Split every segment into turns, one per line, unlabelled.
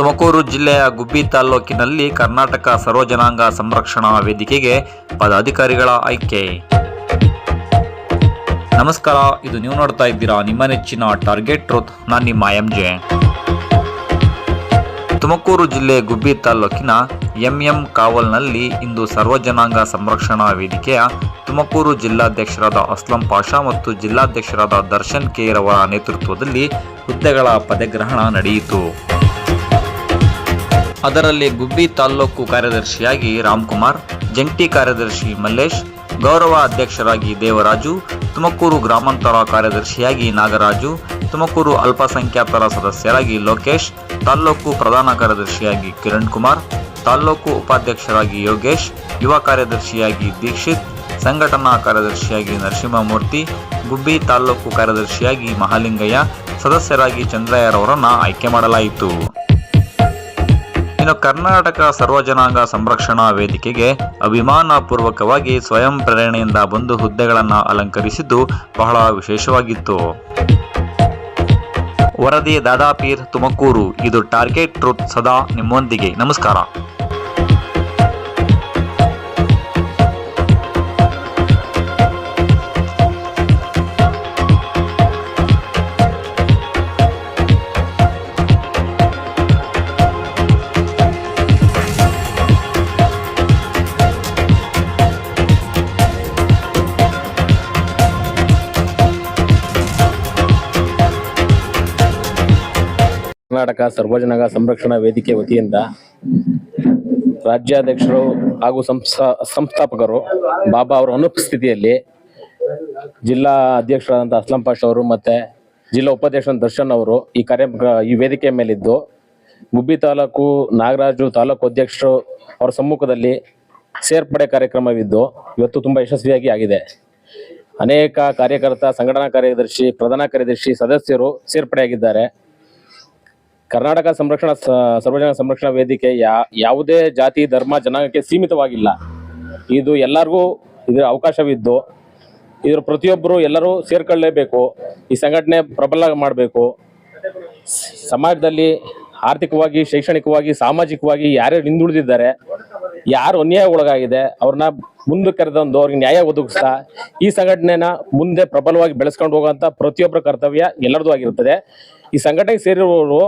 ತುಮಕೂರು ಜಿಲ್ಲೆಯ ಗುಬ್ಬಿ ತಾಲ್ಲೂಕಿನಲ್ಲಿ ಕರ್ನಾಟಕ ಸರ್ವಜನಾಂಗ ಸಂರಕ್ಷಣಾ ವೇದಿಕೆಗೆ ಪದಾಧಿಕಾರಿಗಳ ಆಯ್ಕೆ. ನಮಸ್ಕಾರ, ಇದು ನೀವು ನೋಡ್ತಾ ಇದ್ದೀರಾ ನಿಮ್ಮ ನೆಚ್ಚಿನ ಟಾರ್ಗೆಟ್ ಟ್ರೂತ್, ನಾನು ನಿಮ್ಮ ಎಂ ಜೆ ತುಮಕೂರು ಜಿಲ್ಲೆ ಗುಬ್ಬಿ ತಾಲ್ಲೂಕಿನ ಎಂಎಂ ಕಾವಲ್ನಲ್ಲಿ ಇಂದು ಸರ್ವಜನಾಂಗ ಸಂರಕ್ಷಣಾ ವೇದಿಕೆಯ ತುಮಕೂರು ಜಿಲ್ಲಾಧ್ಯಕ್ಷರಾದ ಅಸ್ಲಂ ಪಾಷಾ ಮತ್ತು ಜಿಲ್ಲಾಧ್ಯಕ್ಷರಾದ ದರ್ಶನ್ ಕೇರವರ ನೇತೃತ್ವದಲ್ಲಿ ಹುದ್ದೆಗಳ ಪದಗ್ರಹಣ ನಡೆಯಿತು. ಅದರಲ್ಲಿ ಗುಬ್ಬಿ ತಾಲ್ಲೂಕು ಕಾರ್ಯದರ್ಶಿಯಾಗಿ ರಾಮ್ಕುಮಾರ್, ಜಂಟಿ ಕಾರ್ಯದರ್ಶಿ ಮಲ್ಲೇಶ್, ಗೌರವ ಅಧ್ಯಕ್ಷರಾಗಿ ದೇವರಾಜು, ತುಮಕೂರು ಗ್ರಾಮಾಂತರ ಕಾರ್ಯದರ್ಶಿಯಾಗಿ ನಾಗರಾಜು, ತುಮಕೂರು ಅಲ್ಪಸಂಖ್ಯಾತರ ಸದಸ್ಯರಾಗಿ ಲೋಕೇಶ್, ತಾಲ್ಲೂಕು ಪ್ರಧಾನ ಕಾರ್ಯದರ್ಶಿಯಾಗಿ ಕಿರಣ್ ಕುಮಾರ್ ತಾಲ್ಲೂಕು ಉಪಾಧ್ಯಕ್ಷರಾಗಿ ಯೋಗೇಶ್, ಯುವ ಕಾರ್ಯದರ್ಶಿಯಾಗಿ ದೀಕ್ಷಿತ್, ಸಂಘಟನಾ ಕಾರ್ಯದರ್ಶಿಯಾಗಿ ನರಸಿಂಹಮೂರ್ತಿ, ಗುಬ್ಬಿ ತಾಲ್ಲೂಕು ಕಾರ್ಯದರ್ಶಿಯಾಗಿ ಮಹಾಲಿಂಗಯ್ಯ, ಸದಸ್ಯರಾಗಿ ಚಂದ್ರಯ್ಯರವರನ್ನು ಆಯ್ಕೆ ಮಾಡಲಾಯಿತು. ಇನ್ನು ಕರ್ನಾಟಕ ಸರ್ವಜನಾಂಗ ಸಂರಕ್ಷಣಾ ವೇದಿಕೆಗೆ ಅಭಿಮಾನಪೂರ್ವಕವಾಗಿ ಸ್ವಯಂ ಪ್ರೇರಣೆಯಿಂದ ಬಂದು ಹುದ್ದೆಗಳನ್ನು ಅಲಂಕರಿಸಿದ್ದು ಬಹಳ ವಿಶೇಷವಾಗಿತ್ತು. ವರದಿ ದಾದಾಪೀರ್ ತುಮಕೂರು, ಇದು ಟಾರ್ಗೆಟ್ ಟ್ರೂತ್ ಸದಾ ನಿಮ್ಮೊಂದಿಗೆ. ನಮಸ್ಕಾರ.
ಕರ್ನಾಟಕ ಸರ್ವಜನಗ ಸಂರಕ್ಷಣಾ ವೇದಿಕೆ ವತಿಯಿಂದ ರಾಜ್ಯಾಧ್ಯಕ್ಷರು ಹಾಗೂ ಸಂಸ್ಥಾ, ಸಂಸ್ಥಾಪಕರು, ಬಾಬಾ ಅವರ ಅನುಪಸ್ಥಿತಿಯಲ್ಲಿ ಜಿಲ್ಲಾ ಅಧ್ಯಕ್ಷರಾದಂಥ ಅಸ್ಲಂ ಪಾಷ್ ಅವರು ಮತ್ತೆ ಜಿಲ್ಲಾ ಉಪಾಧ್ಯಕ್ಷ ದರ್ಶನ್ ಅವರು ಈ ಕಾರ್ಯ, ಈ ವೇದಿಕೆ ಮೇಲಿದ್ದು ಗುಬ್ಬಿ ತಾಲೂಕು ನಾಗರಾಜು ತಾಲೂಕು ಅಧ್ಯಕ್ಷರು ಅವರ ಸಮ್ಮುಖದಲ್ಲಿ ಸೇರ್ಪಡೆ ಕಾರ್ಯಕ್ರಮವಿದ್ದು ಇವತ್ತು ತುಂಬಾ ಯಶಸ್ವಿಯಾಗಿ ಆಗಿದೆ. ಅನೇಕ ಕಾರ್ಯಕರ್ತ, ಸಂಘಟನಾ ಕಾರ್ಯದರ್ಶಿ, ಪ್ರಧಾನ ಕಾರ್ಯದರ್ಶಿ, ಸದಸ್ಯರು ಸೇರ್ಪಡೆಯಾಗಿದ್ದಾರೆ. ಕರ್ನಾಟಕ ಸಂರಕ್ಷಣಾ ಸರ್ವಜನ ಸಂರಕ್ಷಣಾ ವೇದಿಕೆ ಯಾ, ಯಾವುದೇ ಜಾತಿ, ಧರ್ಮ, ಜನಾಂಗಕ್ಕೆ ಸೀಮಿತವಾಗಿಲ್ಲ. ಇದು ಎಲ್ಲರಿಗೂ ಇದರ ಅವಕಾಶವಿದ್ದು, ಇದ್ರ ಪ್ರತಿಯೊಬ್ಬರು ಎಲ್ಲರೂ ಸೇರ್ಕೊಳ್ಳೇಬೇಕು, ಈ ಸಂಘಟನೆ ಪ್ರಬಲ ಮಾಡಬೇಕು. ಸಮಾಜದಲ್ಲಿ ಆರ್ಥಿಕವಾಗಿ, ಶೈಕ್ಷಣಿಕವಾಗಿ, ಸಾಮಾಜಿಕವಾಗಿ ಯಾರ್ಯಾರು ಹಿಂದುಳಿದಿದ್ದಾರೆ, ಯಾರು ಅನ್ಯಾಯ ಒಳಗಾಗಿದೆ, ಅವ್ರನ್ನ ಮುಂದೆ ಕರೆದೊಂದು ಅವ್ರಿಗೆ ನ್ಯಾಯ ಒದಗಿಸ್ತಾ, ಈ ಸಂಘಟನೆನ ಮುಂದೆ ಪ್ರಬಲವಾಗಿ ಬೆಳೆಸ್ಕೊಂಡು ಹೋಗುವಂತ ಪ್ರತಿಯೊಬ್ಬರ ಕರ್ತವ್ಯ ಎಲ್ಲರದು ಆಗಿರುತ್ತದೆ. ಈ ಸಂಘಟನೆಗೆ ಸೇರಿರುವವರು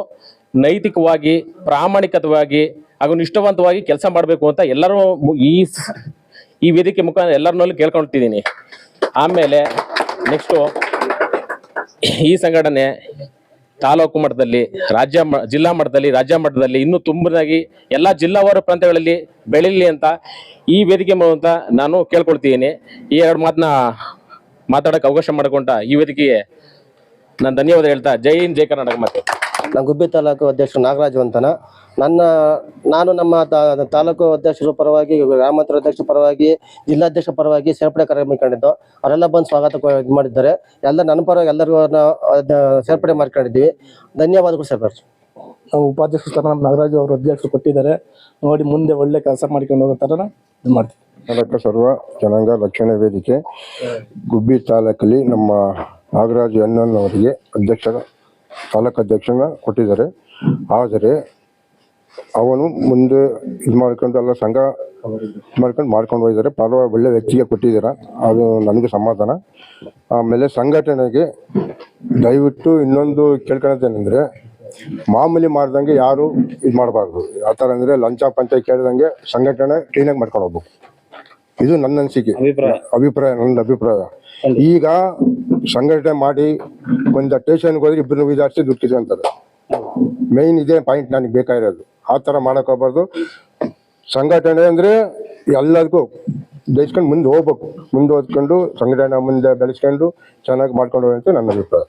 ನೈತಿಕವಾಗಿ ಪ್ರಾಮಾಣಿಕತವಾಗಿ ಹಾಗೂ ನಿಷ್ಠವಂತವಾಗಿ ಕೆಲಸ ಮಾಡಬೇಕು ಅಂತ ಎಲ್ಲರೂ ಈ ಈ ವೇದಿಕೆ ಮುಖಾಂತರ ಎಲ್ಲರನ್ನೂ ಕೇಳ್ಕೊಳ್ತಿದ್ದೀನಿ ಆಮೇಲೆ ನೆಕ್ಸ್ಟು ಈ ಸಂಘಟನೆ ತಾಲೂಕು ಮಟ್ಟದಲ್ಲಿ, ರಾಜ್ಯ ಜಿಲ್ಲಾ ಮಟ್ಟದಲ್ಲಿ, ರಾಜ್ಯ ಮಟ್ಟದಲ್ಲಿ ಇನ್ನೂ ತುಂಬನಾಗಿ ಎಲ್ಲ ಜಿಲ್ಲಾವಾರು ಪ್ರಾಂತ್ಯಗಳಲ್ಲಿ ಬೆಳೀಲಿ ಅಂತ ಈ ವೇದಿಕೆ ಮೂಲಕ ನಾನು ಕೇಳ್ಕೊಳ್ತೀನಿ. ಈ ಎರಡು ಮಾತನ್ನ ಮಾತಾಡಕ್ಕೆ ಅವಕಾಶ ಮಾಡಿಕೊಂಡ ಈ ವೇದಿಕೆಗೆ ನಾನು ಧನ್ಯವಾದ ಹೇಳ್ತಾ, ಜೈ ಹಿಂದ್, ಜೈ ಕರ್ನಾಟಕ ಮತ್ತೆ
ನಾನು ಗುಬ್ಬಿ ತಾಲೂಕು ಅಧ್ಯಕ್ಷರು ನಾಗರಾಜ್ ಅಂತನ. ನನ್ನ ನಾನು ನಮ್ಮ ತಾ- ತಾಲೂಕು ಅಧ್ಯಕ್ಷರ ಪರವಾಗಿ ಗ್ರಾಮಾಂತರ ಅಧ್ಯಕ್ಷರ ಪರವಾಗಿ ಜಿಲ್ಲಾಧ್ಯಕ್ಷ ಪರವಾಗಿ ಸೇರ್ಪಡೆ ಕಾರ್ಯಕ್ರಮ ಕಂಡಿದ್ದು ಅವರೆಲ್ಲ ಬಂದು ಸ್ವಾಗತ ಕೊ- ಇದ್ ಮಾಡಿದ್ದಾರೆ. ಎಲ್ಲ ನನ್ನ ಪರವಾಗಿ ಎಲ್ಲರಿಗೂ ಅವ್ರನ್ನ ಸೇರ್ಪಡೆ ಮಾಡ್ಕೊಂಡಿದ್ದೀವಿ. ಧನ್ಯವಾದಗಳು ಸರ್ಕಾರ
ನಾವು ಉಪಾಧ್ಯಕ್ಷ ಸ್ಥಾನ ನಮ್ಮ ನಾಗರಾಜು ಅವರು ಅಧ್ಯಕ್ಷರು ಕೊಟ್ಟಿದ್ದಾರೆ. ನೋಡಿ ಮುಂದೆ ಒಳ್ಳೆ ಕೆಲಸ ಮಾಡ್ಕೊಂಡು ಹೋಗೋ ಥರ ಇದು ಮಾಡ್ತೀವಿ.
ಕರ್ನಾಟಕ ಸರ್ವ ಜನಾಂಗ ರಕ್ಷಣೆ ವೇದಿಕೆ. ಗುಬ್ಬಿ ತಾಲೂಕಲ್ಲಿ ನಮ್ಮ ನಾಗರಾಜು ಎನ್ನನ್ ಅವರಿಗೆ ಅಧ್ಯಕ್ಷ ತಾಲೂಕು ಅಧ್ಯಕ್ಷನ ಕೊಟ್ಟಿದ್ದಾರೆ. ಆದರೆ ಅವನು ಮುಂದೆ ಇದು ಮಾಡ್ಕೊಂಡು ಎಲ್ಲ ಸಂಘ ಇದು ಮಾಡ್ಕೊಂಡು ಮಾಡ್ಕೊಂಡು ಹೋಗಿದ್ದಾರೆ. ಪರವಾಗಿ ಒಳ್ಳೆ ವ್ಯಕ್ತಿಗೆ ಕೊಟ್ಟಿದ್ದೀರ? ಅದು ನನಗೆ ಸಮಾಧಾನ. ಆಮೇಲೆ ಸಂಘಟನೆಗೆ ದಯವಿಟ್ಟು ಇನ್ನೊಂದು ಕೇಳ್ಕೊಳತ್ತೇನೆಂದ್ರೆ ಮಾಮೂಲಿ ಮಾಡ್ದಂಗೆ ಯಾರು ಇದು ಮಾಡಬಾರ್ದು. ಯಾವ ಥರ ಅಂದರೆ ಲಂಚ ಪಂಚ ಕೇಳ್ದಂಗೆ ಸಂಘಟನೆ ಕ್ಲೀನಾಗಿ ಮಾಡ್ಕೊಂಡು ಹೋಗ್ಬೇಕು. ಇದು ನನ್ನ ಅನಿಸಿಕೆ. ಅಭಿಪ್ರಾಯ ನನ್ನ ಅಭಿಪ್ರಾಯ. ಈಗ ಸಂಘಟನೆ ಮಾಡಿ ಒಂದು ಸ್ಟೇಷನ್ಗೆ ಹೋದ್ರೆ ಇಬ್ಬರು ವಿಚಾರಿಸಿ ದುಡ್ಡು ಕಿಸ್ಕೊಂತಾರೆ ಮೇಯ್ನ್ ಇದೇ ಪಾಯಿಂಟ್ ನನಗೆ ಬೇಕಾಗಿರೋದು. ಆ ಥರ ಮಾಡೋಕ್ಕೋಗ್ಬಾರ್ದು ಸಂಘಟನೆ ಅಂದರೆ ಎಲ್ಲದಕ್ಕೂ ಬೆಳೆಸ್ಕೊಂಡು ಮುಂದೆ ಹೋಗ್ಬೇಕು. ಮುಂದೆ ಓದ್ಕೊಂಡು ಸಂಘಟನೆ ಮುಂದೆ ಬೆಳೆಸ್ಕೊಂಡು ಚೆನ್ನಾಗಿ ಮಾಡ್ಕೊಂಡು ಹೋಗಿ ಅಂತ ನನ್ನ ಅಭಿಪ್ರಾಯ.